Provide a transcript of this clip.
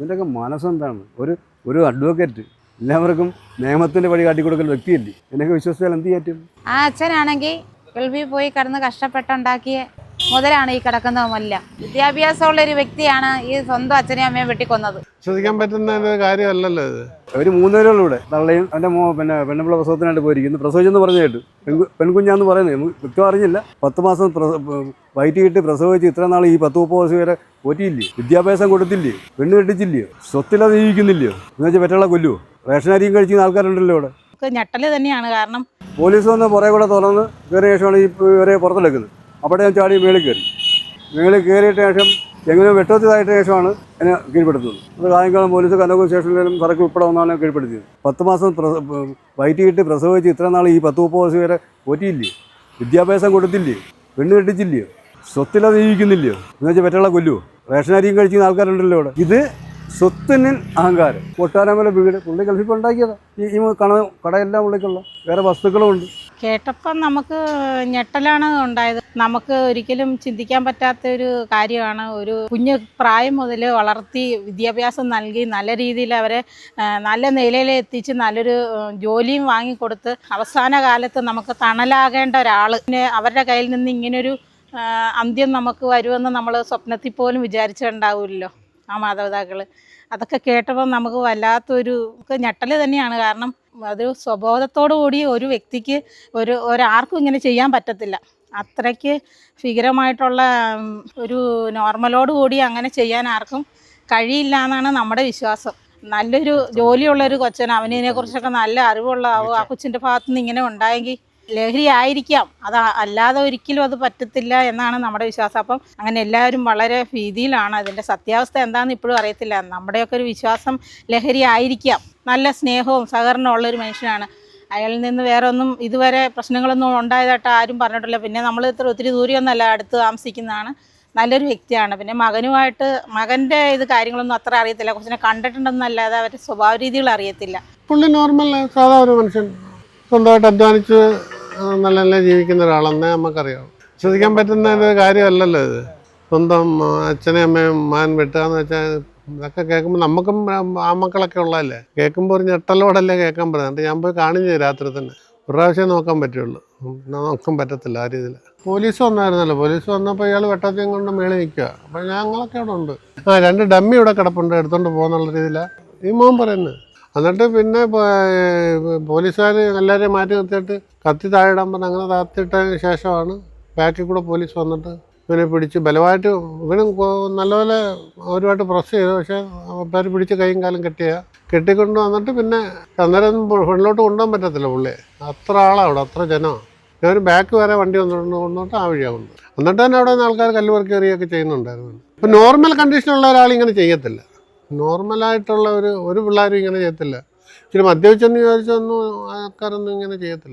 ഇതിന്റെയൊക്കെ മനസ്സെന്താണ്? ഒരു ഒരു അഡ്വക്കേറ്റ് എല്ലാവർക്കും നിയമത്തിന്റെ വഴി കാട്ടിക്കൊടുക്കുന്ന വ്യക്തിയല്ലേ. എന്നൊക്കെ വിശ്വസിച്ചാൽ എന്ത് ചെയ്യാൻ ആ അച്ഛനാണെങ്കിൽ ഗൾഫിൽ പോയി കടന്ന് കഷ്ടപ്പെട്ടുണ്ടാക്കിയ മുതലാണ് ഈ കിടക്കുന്നതുമല്ല വിദ്യാഭ്യാസമുള്ള ഒരു വ്യക്തിയാണ് ഈ സ്വന്തം അച്ഛനെയും അമ്മയും വെട്ടിക്കൊന്നത്. വിശ്വസിക്കാൻ പറ്റുന്ന ഒരു കാര്യമല്ലല്ലോ ഇത്. അവർ മൂന്നുപേരുള്ളൂ ഇവിടെ തള്ളയും എന്റെ മോ പിന്നെ പെണ്ണുപിള്ള പ്രസവത്തിനായിട്ട് പോയിരിക്കുന്നു. പ്രസവിച്ചെന്ന് പറഞ്ഞു കേട്ടു. പെൺകു പെൺകുഞ്ഞാന്ന് പറയുന്നത് നമുക്ക് വ്യക്തം അറിഞ്ഞില്ല. പത്ത് മാസം പ്രസ വയറ്റി കിട്ടി പ്രസവിച്ച് ഇത്ര നാൾ ഈ പത്ത് മുപ്പത് ദിവസം വരെ പോറ്റിയില്ലേ? വിദ്യാഭ്യാസം കൊടുത്തില്ലേ? പെണ്ണ് കെട്ടിച്ചില്ലയോ സ്വത്തിലത് ജീവിക്കുന്നില്ലയോ എന്ന് വെച്ചാൽ പെറ്റുള്ള കൊല്ലുവോ? റേഷൻ അരിയും കഴിച്ചിരുന്ന ആൾക്കാരുണ്ടല്ലോ ഇവിടെ. ഞെട്ടൽ തന്നെയാണ് കാരണം പോലീസ് വന്ന് പുറകെ കൂടെ തുറന്ന് കയറിയ ശേഷമാണ് ഈ ഇവരെ പുറത്തെടുക്കുന്നത് അവിടെ ഞാൻ ചാടി മേളിൽ കയറി. മേളിൽ കയറിയിട്ട് ശേഷം എങ്ങനെയോ വെട്ടത്തിലായിട്ട് ശേഷമാണ് എന്നെ കീഴ്പ്പെടുത്തുന്നത്. അത് കായംകാലം പോലീസ് കനകു സ്റ്റേഷനിലും സറക്ക് ഉൾപ്പെടെ വന്നാണ് കീഴ്പ്പെടുത്തിയത്. പത്ത് മാസം പ്രസ വയറ്റി കിട്ടി പ്രസവിച്ച് ഇത്ര നാൾ ഈ പത്ത് മുപ്പത് ദിവസം വരെ പോറ്റിയില്ലേ? വിദ്യാഭ്യാസം കൊടുത്തില്ലേ? പെണ്ണ് കെട്ടിച്ചില്ലയോ സ്വത്തില്ലാതെ ജീവിക്കുന്നില്ലയോ എന്ന് വെച്ചാൽ പെറ്റുള്ള കൊല്ലുവോ? റേഷൻ അരിയും കഴിക്കുന്ന ആൾക്കാരുണ്ടല്ലോ ഇവിടെ. ഇത് സ്വത്തിന് അഹങ്കാരം. കൊട്ടാരമല വീട്. പുള്ളി ഗൾഫിൽ ഉണ്ടാക്കിയതാ. ഈ കണ കട കടയെല്ലാം പുള്ളിക്കുള്ള വേറെ വസ്തുക്കളും ഉണ്ട്. കേട്ടപ്പം നമുക്ക് ഞെട്ടലാണ് ഉണ്ടായത്. നമുക്ക് ഒരിക്കലും ചിന്തിക്കാൻ പറ്റാത്ത ഒരു കാര്യമാണ്. ഒരു കുഞ്ഞ് പ്രായം മുതൽ വളർത്തി വിദ്യാഭ്യാസം നൽകി നല്ല രീതിയിൽ അവരെ നല്ല നിലയിൽ എത്തിച്ച് നല്ലൊരു ജോലിയും വാങ്ങിക്കൊടുത്ത് അവസാന കാലത്ത് നമുക്ക് തണലാകേണ്ട ഒരാൾ പിന്നെ അവരുടെ കയ്യിൽ നിന്ന് ഇങ്ങനൊരു അന്ത്യം നമുക്ക് വരുമെന്ന് നമ്മൾ സ്വപ്നത്തിൽ പോലും വിചാരിച്ചിട്ടുണ്ടാവില്ലല്ലോ ആ മാതാപിതാക്കൾ അതൊക്കെ കേട്ടപ്പോൾ നമുക്ക് വല്ലാത്തൊരു ഞെട്ടൽ തന്നെയാണ്. കാരണം അതൊരു സ്വബോധത്തോടു കൂടി ഒരു വ്യക്തിക്ക് ഒരു ഒരാർക്കും ഇങ്ങനെ ചെയ്യാൻ പറ്റത്തില്ല. അത്രയ്ക്ക് ഭീകരമായിട്ടുള്ള ഒരു നോർമലോട് കൂടി അങ്ങനെ ചെയ്യാൻ ആർക്കും കഴിയില്ല എന്നാണ് നമ്മുടെ വിശ്വാസം. നല്ലൊരു ജോലിയുള്ള ഒരു കൊച്ചൻ അവനെ കുറിച്ചൊക്കെ നല്ല അറിവുള്ള ആ കൊച്ചിന്റെ ഭാഗത്തുനിന്ന് ഇങ്ങനെ ഉണ്ടായെങ്കിൽ ലഹരി ആയിരിക്കാം അത് അല്ലാതെ ഒരിക്കലും അത് പറ്റത്തില്ല എന്നാണ് നമ്മുടെ വിശ്വാസം. അപ്പം അങ്ങനെ എല്ലാവരും വളരെ ഭീതിയിലാണ്. അതിന്റെ സത്യാവസ്ഥ എന്താണെന്ന് ഇപ്പോഴും അറിയത്തില്ല. നമ്മുടെയൊക്കെ ഒരു വിശ്വാസം ലഹരി ആയിരിക്കാം നല്ല സ്നേഹവും സഹകരണവും ഉള്ളൊരു മനുഷ്യനാണ്. അയാളിൽ നിന്ന് വേറെ ഒന്നും ഇതുവരെ പ്രശ്നങ്ങളൊന്നും ഉണ്ടായതായിട്ട് ആരും പറഞ്ഞിട്ടില്ല. പിന്നെ നമ്മൾ ഇത്ര ഒത്തിരി ദൂരെയൊന്നുമല്ല അടുത്ത് താമസിക്കുന്നതാണ്. നല്ലൊരു വ്യക്തിയാണ്. പിന്നെ മകനുമായിട്ട് മകന്റെ ഇത് കാര്യങ്ങളൊന്നും അത്ര അറിയത്തില്ല. കൊച്ചിനെ കണ്ടിട്ടുണ്ടെന്നല്ലാതെ അവരുടെ സ്വഭാവ രീതികൾ അറിയത്തില്ല. പുള്ളി നോർമൽ സാധാരണ മനുഷ്യൻ സ്വന്തമായിട്ട് അധ്വാനിച്ച് നല്ല നല്ല ജീവിക്കുന്ന ഒരാളെന്നേ നമുക്കറിയാം വിശ്വസിക്കാൻ പറ്റുന്ന ഒരു കാര്യമല്ലല്ലോ ഇത്. സ്വന്തം അച്ഛനെയും അമ്മയും മകൻ വെട്ടുകയെന്ന് വെച്ചാൽ ഇതൊക്കെ കേൾക്കുമ്പോൾ നമുക്കും ആ മക്കളൊക്കെ ഉള്ളതല്ലേ? കേൾക്കുമ്പോൾ ഒരു ഞെട്ടലോടല്ലേ കേൾക്കാൻ പറ്റുന്നത്? ഞാൻ പോയി കാണിച്ചു രാത്രി തന്നെ ഒരു പ്രാവശ്യം നോക്കാൻ പറ്റുള്ളൂ. നോക്കാൻ പറ്റത്തില്ല ആ രീതിയിൽ. പോലീസ് വന്നായിരുന്നല്ലോ. പോലീസ് വന്നപ്പോൾ ഇയാൾ വെട്ടത്തെയും കൊണ്ട് മേളിൽ നിൽക്കുക. അപ്പോൾ ഞങ്ങളൊക്കെ അവിടെ ഉണ്ട്. ആ രണ്ട് ഡമ്മി ഇവിടെ കിടപ്പുണ്ട്. എടുത്തുകൊണ്ട് പോകുന്നുള്ള രീതിയിലാണ് ഈ മോൻ പറയുന്നത്. എന്നിട്ട് പിന്നെ പോലീസുകാർ എല്ലാവരെയും മാറ്റി നിർത്തിയിട്ട് കത്തി താഴെയിടാൻ പറഞ്ഞ് അങ്ങനെ താത്തിയിട്ടതിന് ശേഷമാണ് ബാക്കിൽ കൂടെ പോലീസ് വന്നിട്ട് ഇവനെ പിടിച്ച് ബലമായിട്ട് ഇവനും നല്ലപോലെ ഒരുപാട് പ്രസ് ചെയ്തു. പക്ഷേ പേര് പിടിച്ച് കൈയും കാലും കെട്ടിയ കെട്ടിക്കൊണ്ട് വന്നിട്ട് പിന്നെ അന്നേരം ഫ്രണ്ടിലോട്ട് കൊണ്ടുപോകാൻ പറ്റത്തില്ല പുള്ളി. അത്ര ആളാണ് അവിടെ അത്ര ജനമാണ് ഞാൻ ബാക്ക് വരെ വണ്ടി വന്നിട്ട് കൊണ്ടുപോയിട്ട് ആ വഴിയാവുന്നു എന്നിട്ട് തന്നെ അവിടെ നിന്ന് ആൾക്കാർ കല്ലുപറക്കേറിയൊക്കെ ചെയ്യുന്നുണ്ടായിരുന്നു. ഇപ്പം നോർമൽ കണ്ടീഷനുള്ള ഒരാൾ ഇങ്ങനെ ചെയ്യത്തില്ല. നോർമലായിട്ടുള്ള ഒരു ഒരു പിള്ളേരും ഇങ്ങനെ ചെയ്യത്തില്ല. ഇച്ചിരി മദ്യപിച്ചെന്ന് വിചാരിച്ചൊന്നും ആൾക്കാരൊന്നും ഇങ്ങനെ ചെയ്യത്തില്ല.